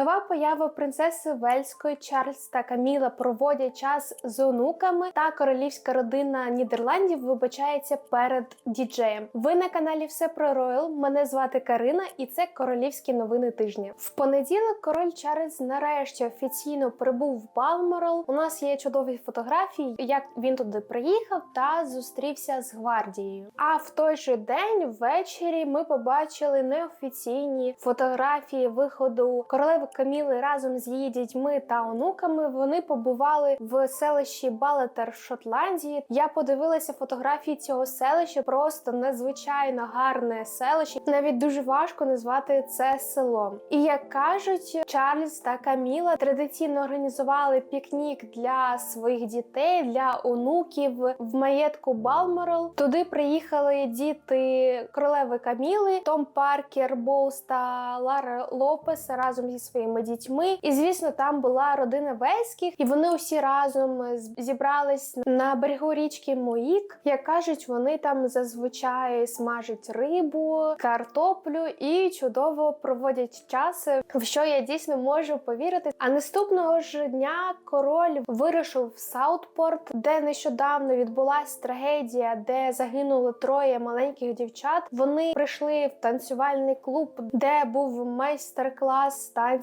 Нова поява принцеси Вельської Чарльз та Каміла проводять час з онуками, та королівська родина Нідерландів вибачається перед діджеєм. Ви на каналі Все про Роял. Мене звати Карина, і це королівські новини тижня. В понеділок король Чарльз нарешті офіційно прибув в Балморал. У нас є чудові фотографії, як він туди приїхав та зустрівся з гвардією. А в той же день ввечері ми побачили неофіційні фотографії виходу королеви Каміли разом з її дітьми та онуками. Вони побували в селищі Балетер Шотландії. Я подивилася фотографії цього селища, просто надзвичайно гарне селище. Навіть дуже важко назвати це селом. І як кажуть, Чарльз та Каміла традиційно організували пікнік для своїх дітей, для онуків в маєтку Балморал. Туди приїхали діти королеви Каміли, Том Паркер, Боус та Лара Лопес разом зі своїми дітьми. І звісно, там була родина Вельських, і вони усі разом зібрались на берегу річки Моїк. Як кажуть, вони там зазвичай смажать рибу, картоплю і чудово проводять час, в що я дійсно можу повірити. А наступного ж дня король вирушив в Саутпорт, де нещодавно відбулася трагедія, де загинули троє маленьких дівчат. Вони прийшли в танцювальний клуб, де був майстер-клас танців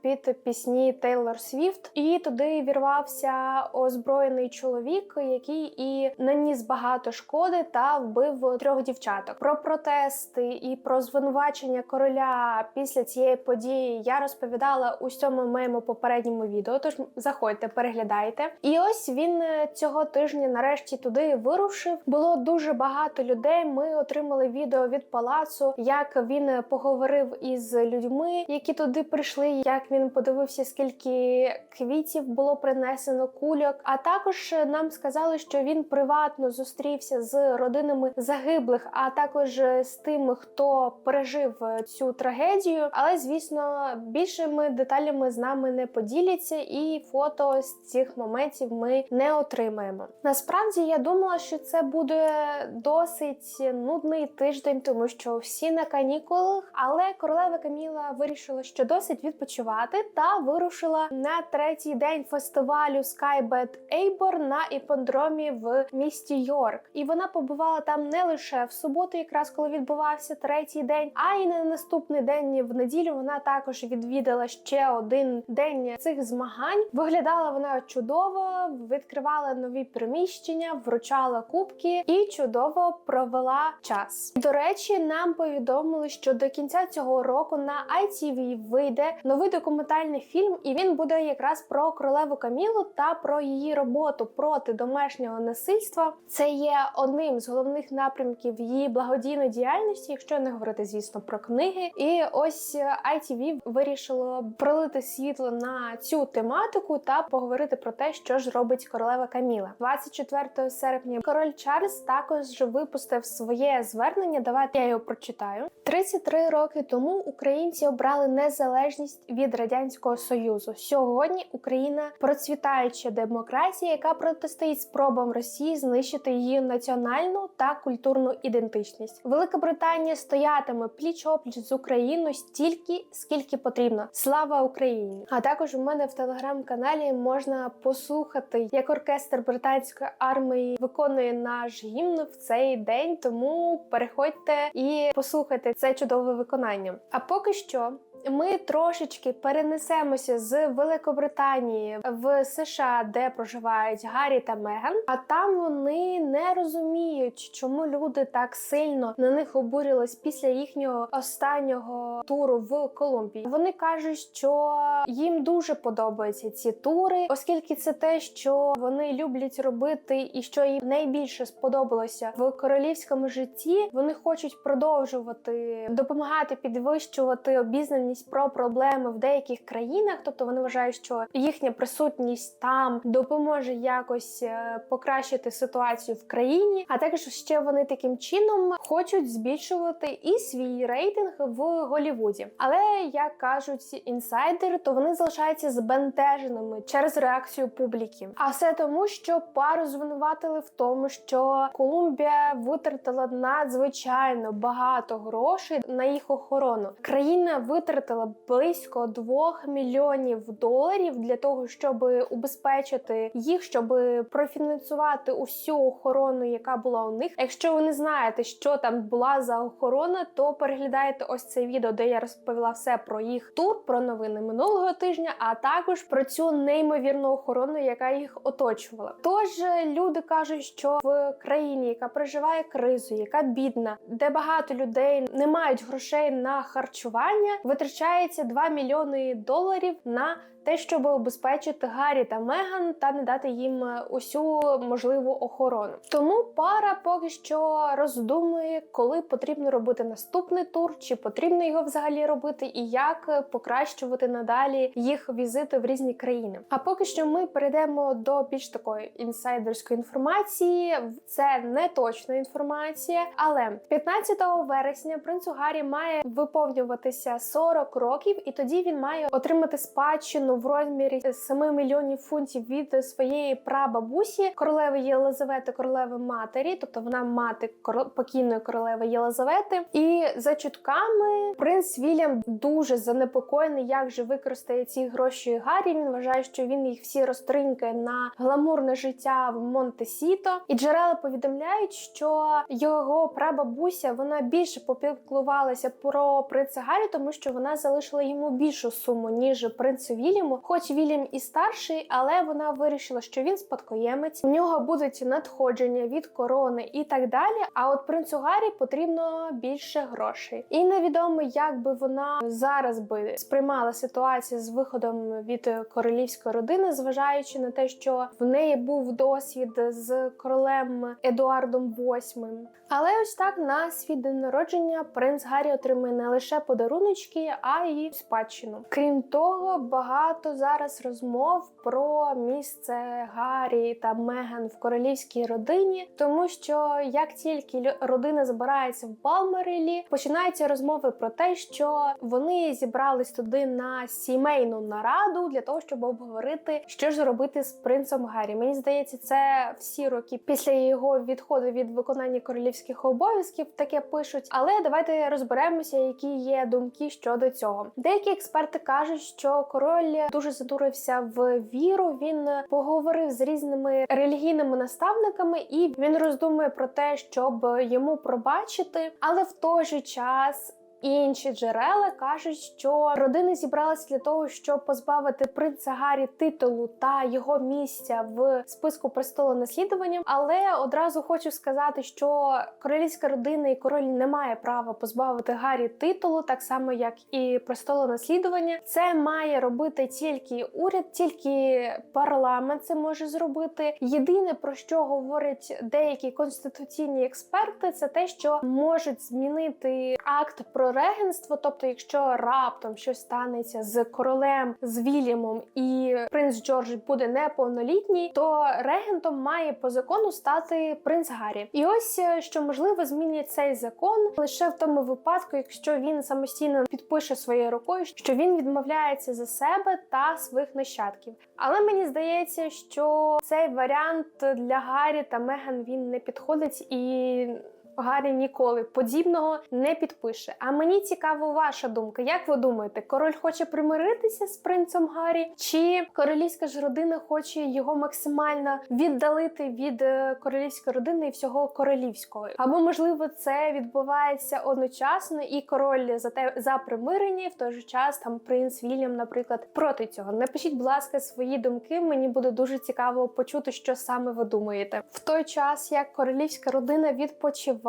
під пісні Тейлор Свіфт. І туди вірвався озброєний чоловік, який і наніс багато шкоди та вбив трьох дівчаток. Про протести і про звинувачення короля після цієї події я розповідала у цьому моєму попередньому відео. Тож заходьте, переглядайте. І ось він цього тижня нарешті туди вирушив. Було дуже багато людей. Ми отримали відео від палацу, як він поговорив із людьми, які туди прийшли. Як він подивився, скільки квітів було принесено кульок. А також нам сказали, що він приватно зустрівся з родинами загиблих, а також з тими, хто пережив цю трагедію. Але звісно, більшими деталями з нами не поділяться, і фото з цих моментів ми не отримаємо. Насправді я думала, що це буде досить нудний тиждень, тому що всі на канікулах. Але королева Каміла вирішила, що досить відпочивати, та вирушила на третій день фестивалю Skybed Eibor на іпподромі в місті Йорк. І вона побувала там не лише в суботу, якраз коли відбувався третій день, а й на наступний день в неділю вона також відвідала ще один день цих змагань. Виглядала вона чудово, відкривала нові приміщення, вручала кубки і чудово провела час. До речі, нам повідомили, що до кінця цього року на ITV вийде новий документальний фільм, і він буде якраз про королеву Камілу та про її роботу проти домашнього насильства. Це є одним з головних напрямків її благодійної діяльності, якщо не говорити, звісно, про книги. І ось ITV вирішило пролити світло на цю тематику та поговорити про те, що ж робить королева Каміла. 24 серпня король Чарльз також випустив своє звернення. Давайте я його прочитаю. 33 роки тому українці обрали незалежність від радянського союзу. Сьогодні Україна процвітаюча демократія, яка протистоїть спробам Росії знищити її національну та культурну ідентичність. Велика Британія стоятиме пліч опліч з Україною стільки, скільки потрібно. Слава Україні! А також у мене в телеграм-каналі можна послухати, як оркестр британської армії виконує наш гімн в цей день. Тому переходьте і послухайте це чудове виконання. А поки що. Ми трошечки перенесемося з Великобританії в США, де проживають Гаррі та Меган. А там вони не розуміють, чому люди так сильно на них обурились після їхнього останнього туру в Колумбії. Вони кажуть, що їм дуже подобаються ці тури, оскільки це те, що вони люблять робити, і що їм найбільше сподобалося в королівському житті. Вони хочуть продовжувати допомагати підвищувати обізнаність про проблеми в деяких країнах, тобто вони вважають, що їхня присутність там допоможе якось е, покращити ситуацію в країні. А також ще вони таким чином хочуть збільшувати і свій рейтинг в Голівуді. Але як кажуть інсайдери, то вони залишаються збентеженими через реакцію публіки. А все тому, що пару звинуватили в тому, що Колумбія витратила надзвичайно багато грошей на їх охорону. Країна витратила витратила близько 2 мільйонів доларів для того, щоб убезпечити їх, щоб профінансувати усю охорону, яка була у них. Якщо ви не знаєте, що там була за охорона, то переглядайте ось це відео, де я розповіла все про їх тур, про новини минулого тижня, а також про цю неймовірну охорону, яка їх оточувала. Тож е, люди кажуть, що в країні, яка переживає кризу, яка бідна, де багато людей не мають грошей на харчування, витрачається 2 мільйони доларів на те, щоб обезпечити Гаррі та Меган та не дати їм е, усю можливу охорону. Тому пара поки що роздумує, коли потрібно робити наступний тур, чи потрібно його взагалі робити, і як е, покращувати надалі їх візити в різні країни. А поки що ми перейдемо до більш такої інсайдерської інформації. Це не точна інформація, але 15 вересня принцу Гаррі має виповнюватися 40 років, і тоді він має отримати спадщину в розмірі 7 мільйонів фунтів від своєї прабабусі королеви Єлизавети, королеви матері, тобто вона мати покійної королеви Єлизавети. І за чутками принц Вільям дуже занепокоєний, як же використає ці гроші Гаррі. Він вважає, що він їх всі розтринькає на гламурне життя в Монте-Сіто. І джерела повідомляють, що його прабабуся вона більше попіклувалася про принца Гаррі, тому що вона залишила йому більшу суму ніж принцу Вільяму. Хоч Вільям і старший, але вона вирішила, що він спадкоємець. У нього будуть надходження від корони і так далі. А от принцу Гаррі потрібно більше грошей. І невідомо, як би вона зараз би сприймала ситуацію з виходом від королівської родини, зважаючи на те, що в неї був досвід з королем Едуардом VIII. Але ось так на свій день народження принц Гаррі отримує не лише подаруночки, а й спадщину. Крім того, багато зараз розмов про місце Гаррі та Меган в королівській родині, тому що як тільки родина збирається в Балмерилі, починаються розмови про те, що вони зібрались туди на сімейну нараду для того, щоб обговорити, що ж робити з принцем Гаррі. Мені здається, це всі роки після його відходу від виконання королівських обов'язків таке пишуть. Але давайте розберемося, які є думки щодо цього. Деякі експерти кажуть, що король дуже задурився в віру. Він поговорив з різними релігійними наставниками, і він роздумує про те, щоб йому пробачити, але в той же час. Інші джерела кажуть, що родини зібралися для того, щоб позбавити принца Гаррі титулу та його місця в списку престолонаслідування. Але одразу хочу сказати, що королівська родина і король не має права позбавити Гаррі титулу, так само як і престолонаслідування. Це має робити тільки уряд, тільки парламент це може зробити. Єдине про що говорять деякі конституційні експерти, це те, що можуть змінити акт про регенство. Тобто, якщо раптом щось станеться з королем, з Вільямом і принц Джордж буде неповнолітній, то регентом має по закону стати принц Гаррі. І ось е, що можливо змінять цей закон лише в тому випадку, якщо він самостійно підпише своєю рукою, що він відмовляється за себе та своїх нащадків. Але мені здається, що цей варіант для Гаррі та Меган він не підходить і. Гаррі ніколи подібного не підпише. А мені цікава ваша думка. Як ви думаєте, король хоче примиритися з принцем Гаррі? Чи королівська ж родина хоче його максимально віддалити від е, королівської родини і всього королівського? Або можливо це відбувається одночасно, і король за те за примирення, і в той же час там принц Вільям, наприклад, проти цього. Напишіть, будь ласка, свої думки. Мені буде дуже цікаво почути, що саме ви думаєте. В той час як королівська родина відпочиває.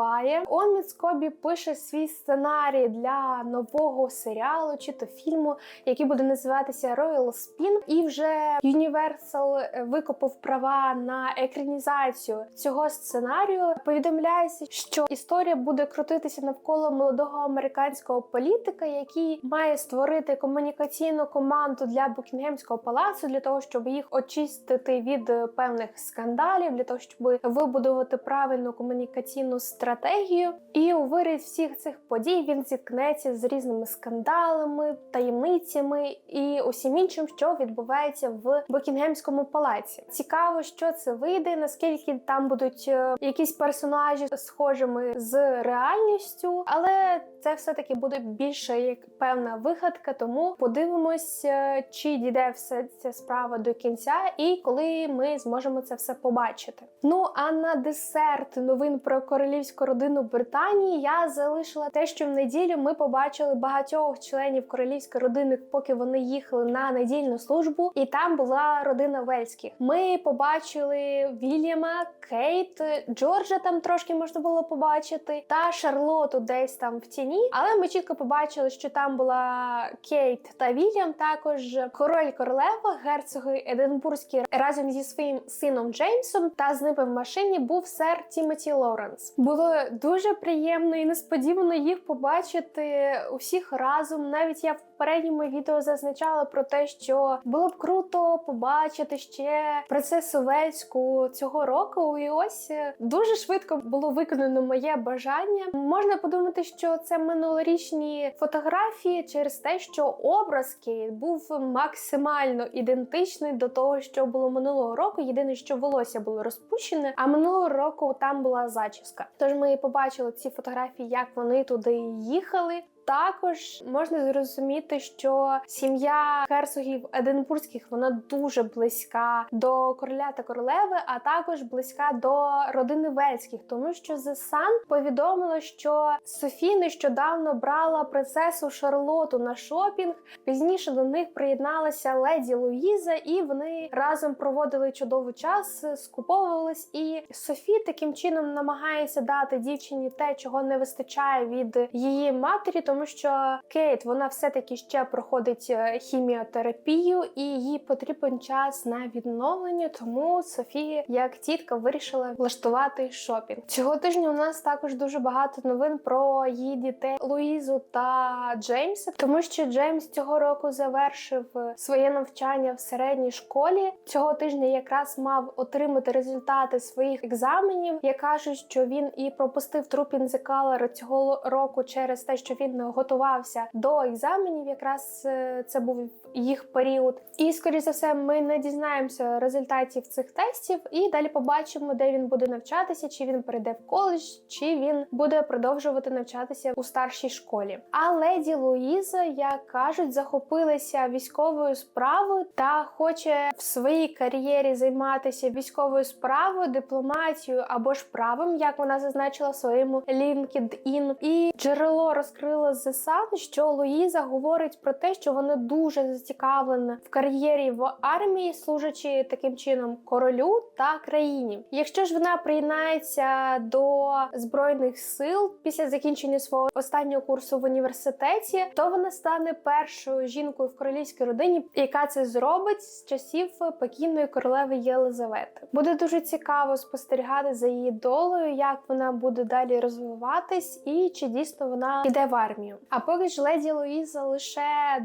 Омід Скобі пише свій сценарій для нового серіалу чи то фільму, який буде називатися Royal Spin. І вже Universal викупив права на екранізацію цього сценарію. Повідомляється, що історія буде крутитися навколо молодого американського політика, який має створити комунікаційну команду для Букінгемського палацу для того, щоб їх очистити від певних скандалів, для того, щоб вибудувати правильну комунікаційну стратегію стратегію. І у вирі всіх цих подій він зіткнеться з різними скандалами, таємницями і усім іншим, що відбувається в Букінгемському палаці. Цікаво, що це вийде, наскільки там будуть е, якісь персонажі схожими з реальністю, але це все таки буде більше як певна вигадка. Тому подивимось, е, чи дійде все ця справа до кінця, і коли ми зможемо це все побачити. Ну а на десерт новин про королівську родину Британії я залишила те, що в неділю ми побачили багатьох членів королівської родини, поки вони їхали на недільну службу, і там була родина Вельських. Ми побачили Вільяма, Кейт, Джорджа там трошки можна було побачити, та Шарлоту десь там в тіні. Але ми чітко побачили, що там була Кейт та Вільям, також король королева, герцоги Единбурзькі разом зі своїм сином Джеймсом. Та з ними в машині був сер Тімоті Лоренс. Було дуже приємно і несподівано їх побачити усіх разом. Навіть я в попередньому відео зазначала про те, що було б круто побачити ще принцесу Вельську цього року. І ось е, дуже швидко було виконано моє бажання. Можна подумати, що це минулорічні фотографії через те, що образ Кейт був максимально ідентичний до того, що було минулого року. Єдине, що волосся було розпущене, а минулого року там була зачіска. Тож ми побачили ці фотографії, як вони туди їхали. Також можна зрозуміти, що сім'я герцогів Единбурзьких вона дуже близька до короля та королеви, а також близька до родини Вельських, тому що The Sun повідомило, що Софі нещодавно брала принцесу Шарлоту на шопінг. Пізніше до них приєдналася леді Луїза, і вони разом проводили чудовий час, скуповувались. І Софі таким чином намагається дати дівчині те, чого не вистачає від її матері. Тому що Кейт вона все-таки ще проходить е, хіміотерапію, і їй потрібен час на відновлення. Тому Софія, як тітка, вирішила влаштувати шопінг. Цього тижня у нас також дуже багато новин про її дітей Луїзу та Джеймса, тому що Джеймс цього року завершив своє навчання в середній школі. Цього тижня якраз мав отримати результати своїх екзаменів. Я кажу, що він і пропустив Трупін The цього року через те, що він не готувався до екзаменів. Якраз е, це був їх період. І скоріш за все, ми не дізнаємося результатів цих тестів, і далі побачимо, де він буде навчатися, чи він перейде в коледж, чи він буде продовжувати навчатися у старшій школі. А леді Луїза, як кажуть, захопилася військовою справою та хоче в своїй кар'єрі займатися військовою справою, дипломатією або ж правом, як вона зазначила в своєму LinkedIn. І джерело розкрило з The Sun, що Луїза говорить про те, що вона дуже зацікавлена в кар'єрі в армії, служачи таким чином королю та країні. Якщо ж вона приєднається до збройних сил після закінчення свого останнього курсу в університеті, то вона стане першою жінкою в королівській родині, яка це зробить з часів покійної королеви Єлизавети. Буде дуже цікаво спостерігати за її долею, як вона буде далі розвиватись, і чи дійсно вона йде в армію. А поки ж леді Луїза лише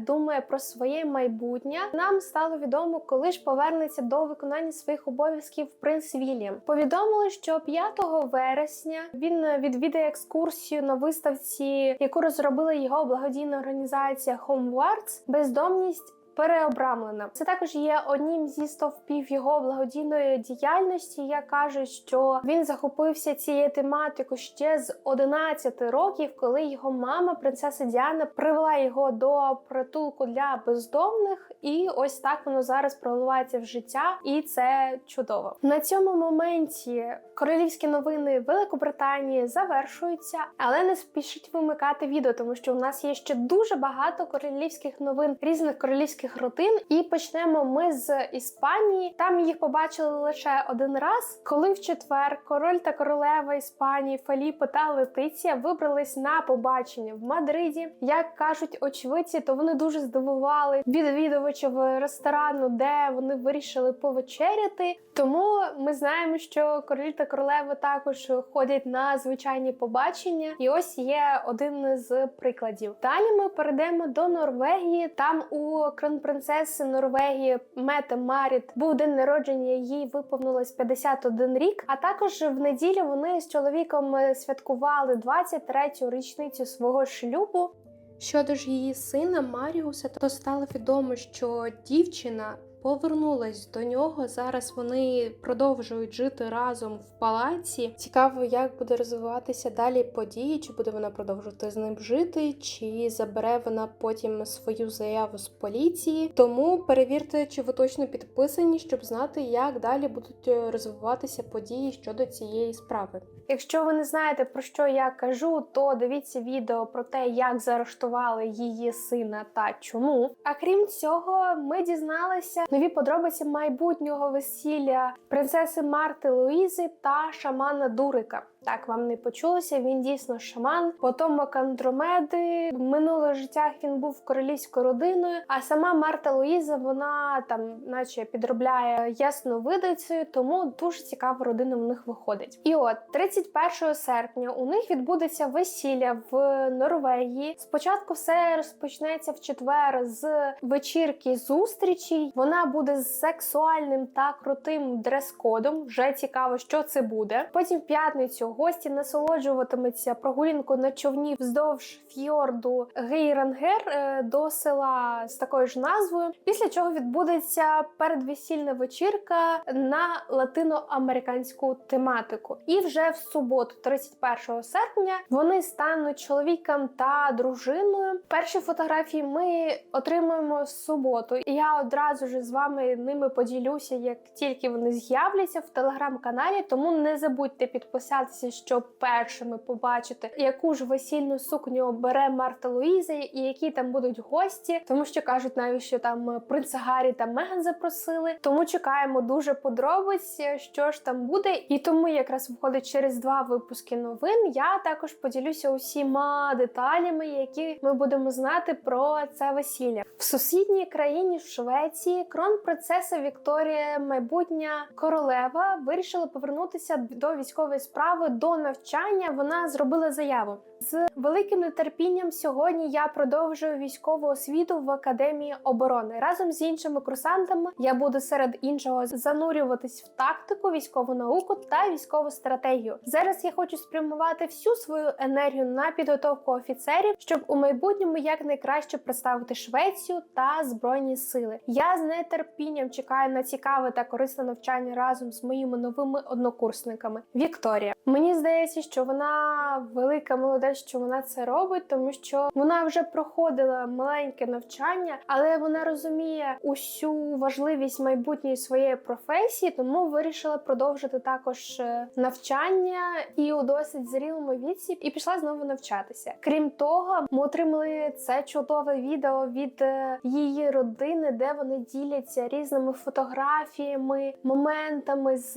думає про своє майбутнє, нам стало відомо, коли ж повернеться до виконання своїх обов'язків принц Вільям. Повідомили, що 5 вересня він відвідає екскурсію на виставці, яку розробила його благодійна організація Homewards бездомність переобрамлена. Це також є одним зі стовпів його благодійної діяльності. Я кажу, що він захопився цією тематикою ще з 11 років, коли його мама, принцеса Діана, привела його до притулку для бездомних, і ось так воно зараз проливається в життя, і це чудово. На цьому моменті королівські новини Великобританії завершуються, але не спішіть вимикати відео, тому що у нас є ще дуже багато королівських новин різних королівських родин. І почнемо ми з Іспанії. Там їх побачили лише один раз, коли в четвер король та королева Іспанії Феліпо та Летиція вибрались на побачення в Мадриді. Як кажуть очевидці, то вони дуже здивували відвідувачів ресторану, де вони вирішили повечеряти. Тому ми знаємо, що король та королева також ходять на звичайні побачення, і ось є один з прикладів. Далі ми перейдемо до Норвегії. Там у кронпринцеси Норвегії Мете Маріт був день народження. Їй виповнилось 51 рік. А також в неділю вони з чоловіком е, святкували 23-ю річницю свого шлюбу. Щодо ж її сина Маріуса, то стало відомо, що дівчина повернулась до нього. Зараз вони продовжують жити разом в палаці. Цікаво, як буде розвиватися далі події, чи буде вона продовжувати з ним жити, чи забере вона потім свою заяву з поліції. Тому перевірте, чи ви точно підписані, щоб знати, як далі будуть е, розвиватися події щодо цієї справи. Якщо ви не знаєте про що я кажу, то дивіться відео про те, як заарештували її сина та чому. А крім цього, ми дізналися нові подробиці майбутнього весілля принцеси Марти Луїзи та шамана Дурика. Так вам не почулося. Він дійсно шаман, потомок Андромеди. В минулих життях він був королівською родиною. А сама Марта Луїза, вона там, наче підробляє ясновидицею, тому дуже цікава родина в них виходить. І от 31 серпня у них відбудеться весілля в Норвегії. Спочатку все розпочнеться в четвер з вечірки зустрічі. Вона буде з сексуальним та крутим дрес-кодом. Вже цікаво, що це буде. Потім в п'ятницю гості насолоджуватимуться прогулянку на човні вздовж фьорду Гейрангер е, до села з такою ж назвою. Після чого відбудеться передвесільна вечірка на латиноамериканську тематику. І вже в суботу, 31 серпня, вони стануть чоловіком та дружиною. Перші фотографії ми отримуємо в суботу, і я одразу ж з вами ними поділюся, як тільки вони з'являться в телеграм-каналі. Тому не забудьте підписатися, щоб першими побачити, яку ж весільну сукню обере Марта Луїза, і які там будуть гості, тому що кажуть навіть, що там принца Гаррі та Меган запросили. Тому чекаємо дуже подробиць, що ж там буде. І тому якраз виходить через два випуски новин. Я також поділюся усіма деталями, які ми будемо знати про це весілля в сусідній країні в Швеції. Кронпринцеса Вікторія, майбутня королева, вирішила повернутися до військової справи до навчання. Вона зробила заяву. З великим нетерпінням сьогодні я продовжую військову освіту в академії оборони. Разом з іншими курсантами я буду серед іншого занурюватись в тактику, військову науку та військову стратегію. Зараз я хочу спрямувати всю свою енергію на підготовку офіцерів, щоб у майбутньому якнайкраще представити Швецію та збройні сили. Я з нетерпінням чекаю на цікаве та корисне навчання разом з моїми новими однокурсниками. Вікторія, мені здається, що вона велика молода, що вона це робить, тому що вона вже проходила маленьке навчання, але вона розуміє усю важливість майбутньої своєї професії, тому вирішила продовжити також е, навчання і у досить зрілому віці, і пішла знову навчатися. Крім того, ми отримали це чудове відео від е, її родини, де вони діляться різними фотографіями, моментами з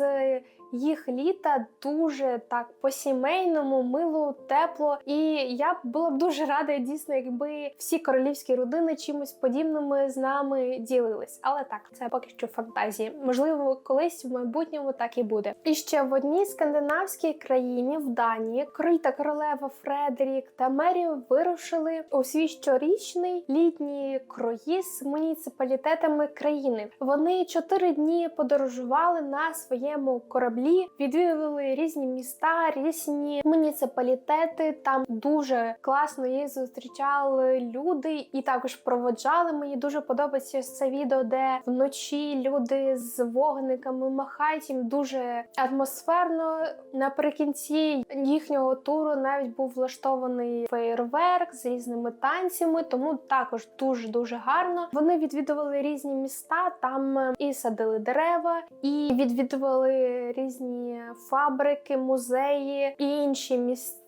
їх літа дуже так по-сімейному, мило, тепло. І я була б дуже рада, дійсно, якби всі королівські родини чимось подібними з нами ділились. Але так, це поки що фантазії. Можливо, колись в майбутньому так і буде. І ще в одній скандинавській країні, в Данії, король та королева Фредерік та Мері вирушили у свій щорічний літній круїз муніципалітетами країни. Вони чотири дні подорожували на своєму кораблі кораблі, відвідували різні міста, різні муніципалітети. Там дуже класно їх зустрічали люди і також проводжали. Мені дуже подобається це відео, де вночі люди з вогниками махають їм дуже атмосферно. Наприкінці їхнього туру навіть був влаштований феєрверк з різними танцями, тому також дуже дуже гарно. Вони відвідували різні міста, там і садили дерева, і відвідували різні фабрики, музеї і інші місця.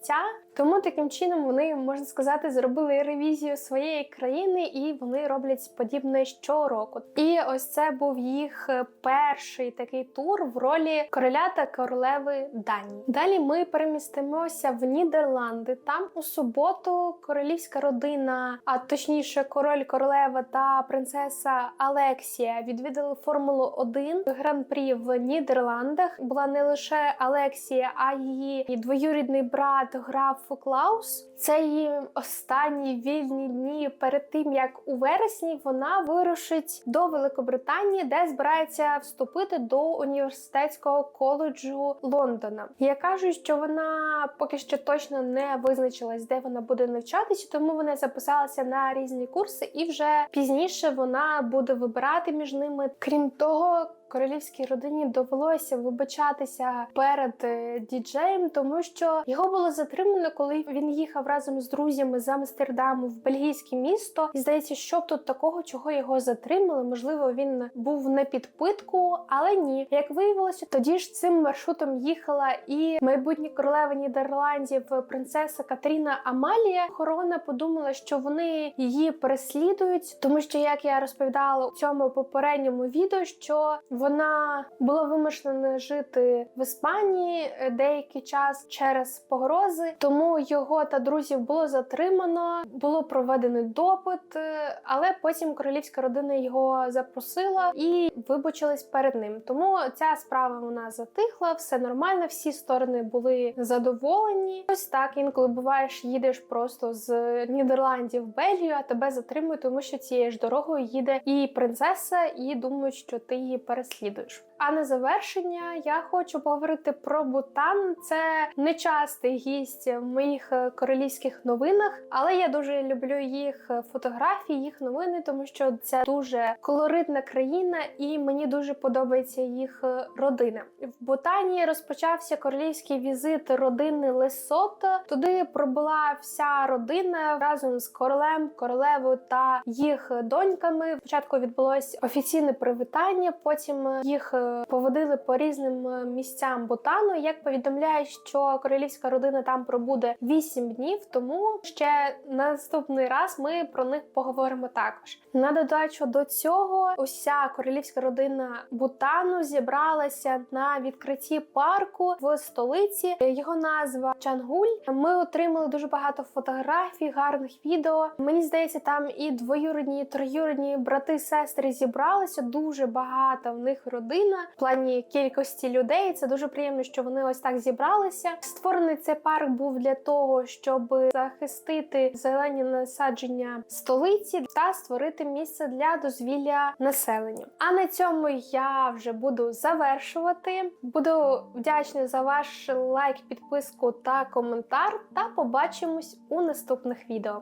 Тому таким чином вони можна сказати зробили ревізію своєї країни, і вони роблять подібне щороку. І ось це був їх перший такий тур в ролі короля та королеви Данії. Далі ми перемістимося в Нідерланди. Там у суботу королівська родина, а точніше, король, королева та принцеса Алексія відвідали Формулу 1 гран-прі в Нідерландах. була не лише Алексія, а її двоюрідний брат граф Клаус. Це її останні вільні дні перед тим, як у вересні вона вирушить до Великобританії, де збирається вступити до університетського коледжу Лондона. Я кажу, що вона поки що точно не визначилась, де вона буде навчатися, тому вона записалася на різні курси, і вже пізніше вона буде вибирати між ними. Крім того. Королівській родині довелося вибачатися перед е, діджеєм, тому що його було затримано, коли він їхав разом з друзями з Амстердаму в бельгійське місто. І здається, що тут такого, чого його затримали. Можливо, він був не під питку, але ні. Як виявилося, тоді ж цим маршрутом їхала і майбутня королева Нідерландів, принцеса Катріна Амалія. Охорона подумала, що вони її переслідують, тому що як я розповідала у цьому попередньому відео, що вона була вимушена жити в Іспанії е, деякий час через погрози, тому його та друзів було затримано, було проведений допит, е, але потім королівська родина його запросила і вибачилась перед ним. Тому ця справа вона затихла, все нормально, всі сторони були задоволені. Ось так інколи буваєш, їдеш просто з Нідерландів в Бельгію, а тебе затримують, тому що цією ж дорогою їде і принцеса, і думають, що ти її переслідуєш. А на завершення я хочу поговорити про Бутан. Це нечастий гість в моїх е, королівських новинах, але я дуже люблю їх е, фотографії, їх новини, тому що це дуже колоритна країна, і мені дуже подобається їх е, родина. В Бутані розпочався королівський візит родини Лесото. Туди пробула вся родина разом з королем, королевою та їх доньками. Спочатку відбулось офіційне привітання, потім їх поводили по різним е, місцям Бутану. Як повідомляють, що королівська родина там пробуде 8 днів, тому ще наступний раз ми про них поговоримо також. На додачу до цього, уся королівська родина Бутану зібралася на відкритті парку в столиці. Його назва Чангуль. Ми отримали дуже багато фотографій, гарних відео. Мені здається, там і двоюрідні, і троюрідні брати, сестри зібралися. Дуже багата в них родина в плані кількості людей. Це дуже приємно, що вони ось так зібралися. Створений цей парк був для того, щоб захистити зелені насадження столиці та створити місце для дозвілля населення. А на цьому я вже буду завершувати. Буду вдячна за ваш лайк, підписку та коментар. Та побачимось у наступних відео.